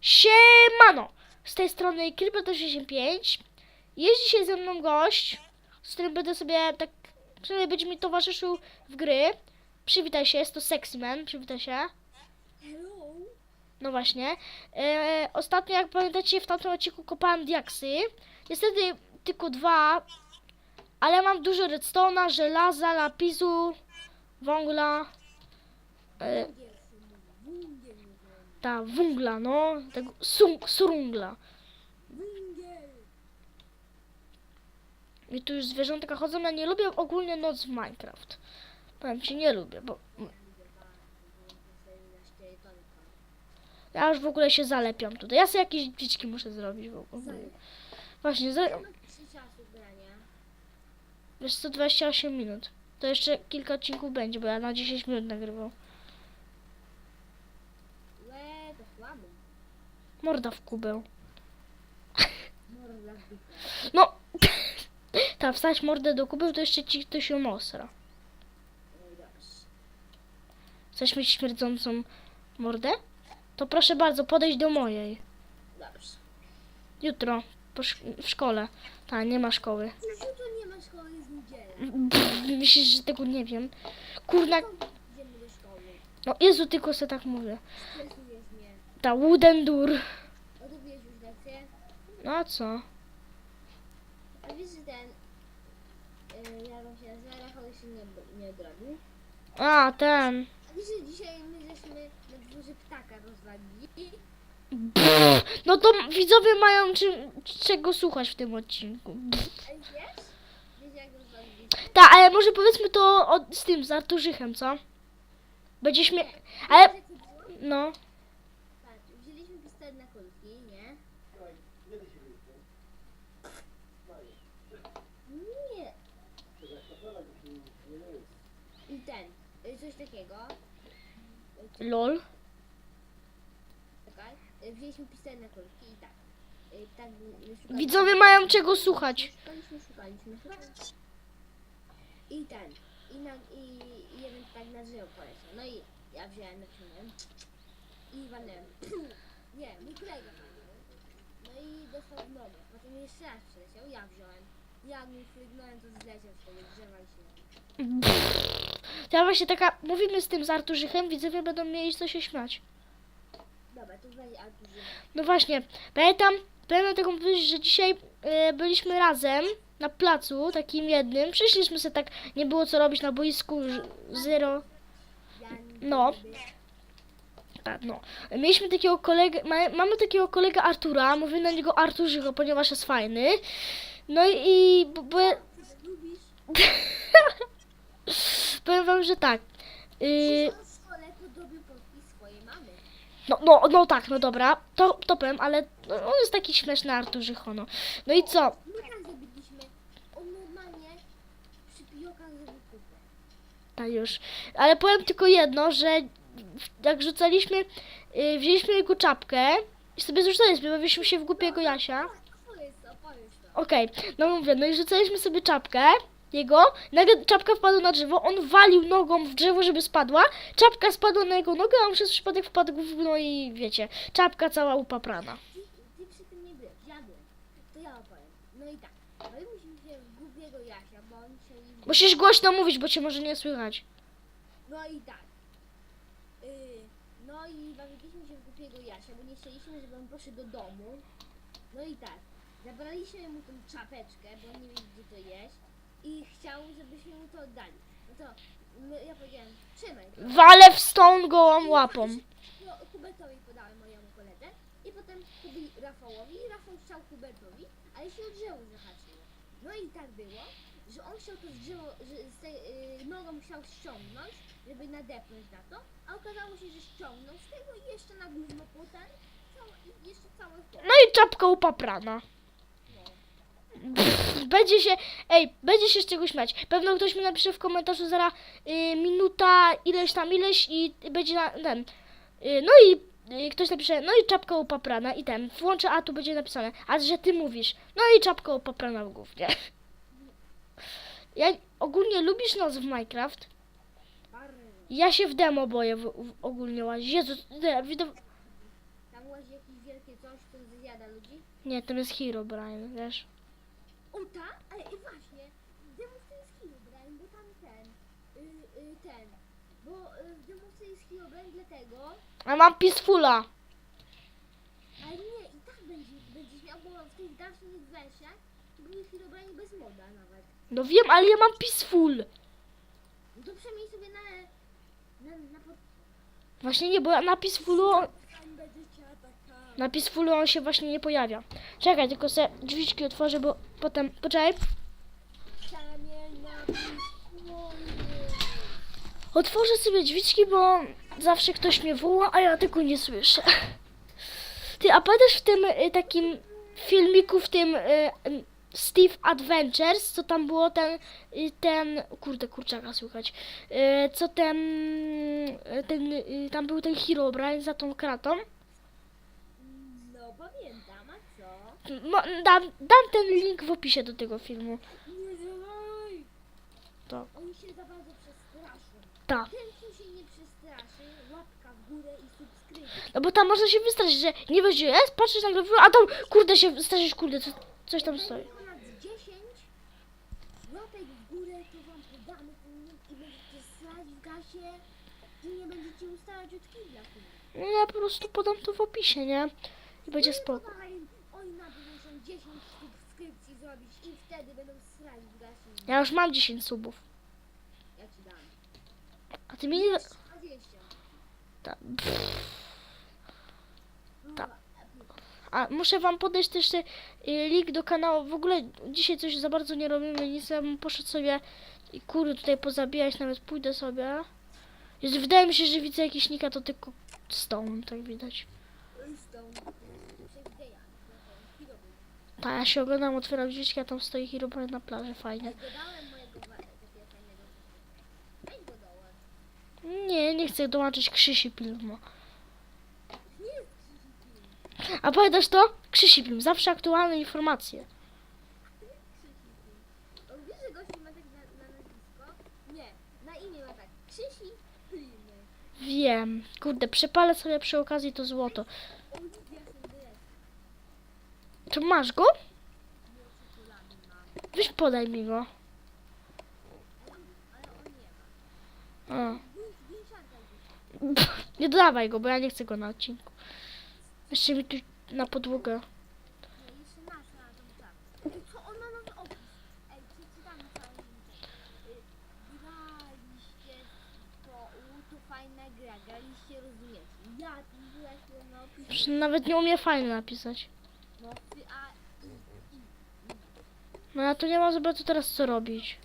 Siemano! Z tej strony Creeper85. Jest dzisiaj ze mną gość, z którym będę sobie tak, przynajmniej będzie mi towarzyszył w gry. Przywitaj się, jest to Sexy Man, przywitaj się. Hello. No właśnie. E, ostatnio, jak pamiętacie, w tamtym odcinku kopałem diaksy. Niestety tylko dwa, ale mam dużo redstone'a, żelaza, lapisu, węgla. E, ta węgla, no, tego sung, surungla. I tu już zwierzątka chodzą, ja nie lubię ogólnie noc w Minecraft. Powiem ci, nie lubię, bo ja już w ogóle się zalepiam tutaj. Ja sobie jakieś dziczki muszę zrobić w ogóle. Właśnie, grania. Wiesz co, 28 minut. To jeszcze kilka odcinków będzie, bo ja na 10 minut nagrywał. Morda w kubę. No! Ta, wstać mordę do kubeł, to jeszcze ci ktoś ją osra. Chcesz mieć śmierdzącą mordę? To proszę bardzo, podejść do mojej. Dobrze. Jutro, szk- w szkole. Ta, nie ma szkoły. Jutro nie ma szkoły, jest niedziela. Myślisz, że tego nie wiem? Kurna, no Jezu, tylko se tak mówię. Ta już lekcję? No a co? A wiesz, że ten... Yy, jak on się nazywa, Rafał się nie, nie odrobił. A, ten. A wiesz, że dzisiaj my żeśmy na dworze ptaka rozwalili? Pff, No to widzowie mają czym, czego słuchać w tym odcinku. Pff. A wiesz? Wiesz jak rozwalili? Ta, ale może powiedzmy to od, z tym, z Arturzychem, co? Będzie śmie... Ale, no. Patrz, wzięliśmy pistolet na kulki, nie? Nie. I ten, y, coś takiego. Lol. Czekaj. Y, Wzięliśmy pistolet na kulki i tak. Y, Tak szukaliśmy. Widzowie mają czego słuchać. Szukaliśmy, szukaliśmy, szukaliśmy. I ten. I, na, i, i jeden tak na drzewo poleciał. No i ja wziąłem, naciągnąłem. I walnąłem. Nie, mój kolega walnął. No i dostał w nogę. Potem jeszcze raz przyleciał, ja wziąłem. Ja mu flygnąłem, to zleciał z tego drzewa i się... Ja właśnie taka, mówimy z tym z Arturzychem, widzowie będą mieli co się śmiać. Dobra, to weź No właśnie, pamiętam, pamiętam taką myśl, że dzisiaj e, byliśmy razem na placu, takim jednym. Przyszliśmy sobie tak, nie było co robić na boisku ż- zero. ja No. No. Mieliśmy takiego kolegę, ma, mamy takiego kolegę Artura, mówię na niego Arturzycho, ponieważ jest fajny. No i, i bo, bo, Lubisz? powiem wam, że tak. Yy, W szkole podobił podpis swojej mamy. no, no, no tak, no dobra, to, to powiem, ale no, on jest taki śmieszny Arturzycho, no. No i co? My tak zrobiliśmy. On normalnie przypijał każdy kupę. Już. Ale powiem tylko jedno, że w- jak rzucaliśmy, yy, wzięliśmy jego czapkę i sobie zrzucaliśmy, bawiliśmy się w głupiego Jasia. Opowiedz to, opowiedz to. Okej, no mówię, no i rzucaliśmy sobie czapkę jego, nagle czapka wpadła na drzewo, on walił nogą w drzewo, żeby spadła, czapka spadła na jego nogę, a on przez przypadek wpadł w no i wiecie, czapka cała upaprana. Ty, ty przy tym nie byłeś, ja byłem. To ja opowiem. No i tak. Bawiliśmy się w głupiego Jasia, bo on się... Musisz głośno mówić, bo cię może nie słychać. No i tak. Yy, no i bawiliśmy się w głupiego Jasia, bo nie chcieliśmy, żeby on poszedł do domu. No i tak. Zabraliśmy mu tą czapeczkę, bo on nie wie gdzie to jest. I chciał, żebyśmy mu to oddali. No to my, ja powiedziałem, trzymaj. to. Walę w stąd gołą łapą. No, Hubertowi podałem mojemu koledze i potem Kubi Rafałowi i Rafał chciał Hubertowi, ale się o drzewo zahaczyło. No i tak było, że on chciał to drzewo, że z tej, y, nogą chciał ściągnąć, żeby nadepnąć na to, a okazało się, że ściągnął z tego i jeszcze na gówno potem, całe, i jeszcze całe. No i czapka upaprana. Będzie się, ej, będzie się z czego śmiać. Pewno ktoś mi napisze w komentarzu zaraz y, minuta, ileś tam, ileś i będzie na, ten. Y, no i y, ktoś napisze, no i czapka upaprana i ten. Włączę, a tu będzie napisane, a że ty mówisz, no i czapka upaprana w głównie. Ja ogólnie lubisz noc w Minecraft? Ja się w demo boję w, w, ogólnie łazić. Jezu, nie, widzę, Tam łazi jakieś wielkie coś, co zjada ludzi? Nie, to jest Hero Brian, wiesz? O tak? Ale i właśnie, Demowcy jest Herobrine, bo tam ten, y, y, ten, bo y, w Demowcy jest Herobrine dlatego, A mam Peacefula. ale nie, i tak będzie, będziesz miał, bo w tych dalszych wersjach były Herobrine bez moda nawet. No wiem, ale ja mam Peaceful. No to przemień sobie na, na, na pod... Właśnie nie, bo na Peacefulu, Tam będzie cię atakał. na Peacefulu on się właśnie nie pojawia. Czekaj, tylko se drzwiczki otworzę, bo potem, poczekaj. Otworzę sobie drzwiczki, bo zawsze ktoś mnie woła, a ja tego nie słyszę. Ty, a pamiętasz w tym y, takim filmiku, w tym y, Steve Adventures, co tam było ten, y, ten, kurde, kurczaka słychać, y, co ten, y, ten, tam był ten Herobrine za tą kratą. No pamiętam, a co? Mo, dam, dam ten link w opisie do tego filmu. To. Oni się za bardzo przestraszą. Tak. Ten, się nie przestraszy, łapka w górę i subskrypcja. No bo tam można się wystraszyć, że nie wiesz gdzie jest, patrzysz nagle, a tam, kurde, się straszysz, kurde, co, coś tam stoi. Będzie ponad 10 łapek w górę, to wam podamy ten link i będziecie gasie i nie będziecie ustalać od kibla. No ja po prostu podam to w opisie, nie? I będzie spoko. Oni na to muszą 10 subskrypcji zrobić i wtedy będą srać w gasie. Ja już mam 10 subów. Ja ci dam. A ty mi nie... 20. Ta, No, Tak. a muszę wam podać też y, link do kanału. W ogóle dzisiaj coś za bardzo nie robimy, nic. Ja bym poszedł sobie i kurde tutaj pozabijać, nawet pójdę sobie. Jezu, wydaje mi się, że widzę jakiś nika, to tylko stone, tak widać. Tak, ja się oglądam, otwieram drzwiczki, a tam stoi Herobrine na plaży, fajnie. Nie, nie chcę dołączyć Krzysi jest Krzysiek. A pamiętasz to? Krzysi Pilm, zawsze aktualne informacje. Tak? Nie, na imię ma tak. Krzysi. Wiem. Kurde, przepalę sobie przy okazji to złoto. To masz go? Weź podaj mi go. Gdzieś. Nie dodawaj go, bo ja nie chcę go na odcinku. Jeszcze mi tu na podłogę. Nie, jeszcze nasz na tą czapkę. Ej, Co on ma nowy opis? Ej, przeczytamy całą listę. Y, Graliście to, u, to fajna gra. Graliście, rozumiecie. Ja na. Przecież nawet nie umie fajnie napisać. No, ty, a. No ja tu nie mam bardzo teraz co robić.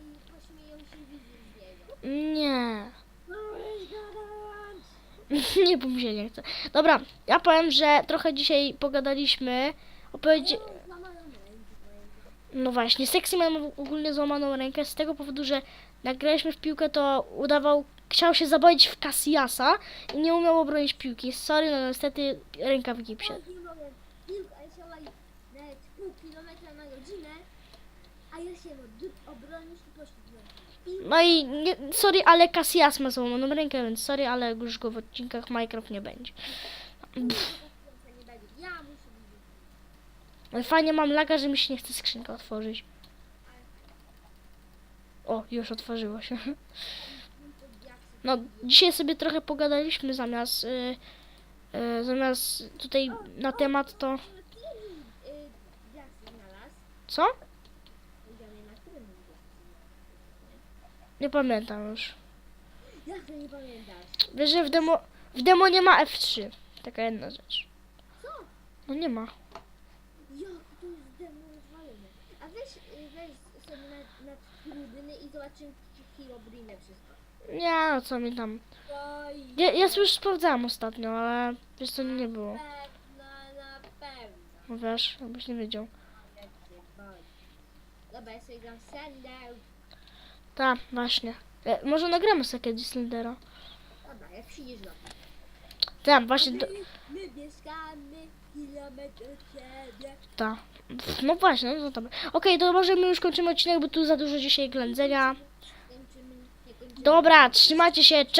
I się z niego. Nie. No, nie, bo mi się nie chce. Dobra, ja powiem, że trochę dzisiaj pogadaliśmy. Opowiedzi... Złamaną rękę mojego. No właśnie, Sexy ma ogólnie złamaną rękę z tego powodu, że jak graliśmy w piłkę, to udawał, chciał się zaboić w Cassiasa i nie umiał obronić piłki. Sorry, no niestety ręka w gipsie. Nie mogę piłkę, ale się lali nawet pół kilometra na godzinę, a ja się od- obronić i poświęciłem. No i nie, sorry, ale Cassias ma złamaną rękę, więc sorry, ale już go w odcinkach Minecraft nie będzie. Widzieć. Ale fajnie mam laga, że mi się nie chce skrzynka otworzyć. O, już otworzyło się. No, dzisiaj sobie trochę pogadaliśmy zamiast, y, y, zamiast tutaj na temat to... Co? Nie pamiętam już. Jak to nie pamiętasz? Wiesz, że w demo, w demo nie ma F3. Taka jedna rzecz. Co? No nie ma. Jak to jest demo rozwalone? A weź, weź sobie na, na trybuny i zobaczymy czy Herobrine wszystko. Nie, no co mi tam. Oj, Ja, ja sobie już sprawdzałam ostatnio, ale wiesz co, nie było. pewno, na pewno. No wiesz, jakbyś nie wiedział. Jak się boi. Dobra, ja sobie gram Sender. Tak, właśnie. E, może nagramy sobie kiedyś Slendera. Dobra, jak przyjdziesz do Tak, właśnie. Do, my mieszkamy kilometr ciebie. ta. No właśnie, no to dobra. Okej, to może my już kończymy odcinek, bo tu za dużo dzisiaj ględzenia. Dobra, trzymajcie się, cześć.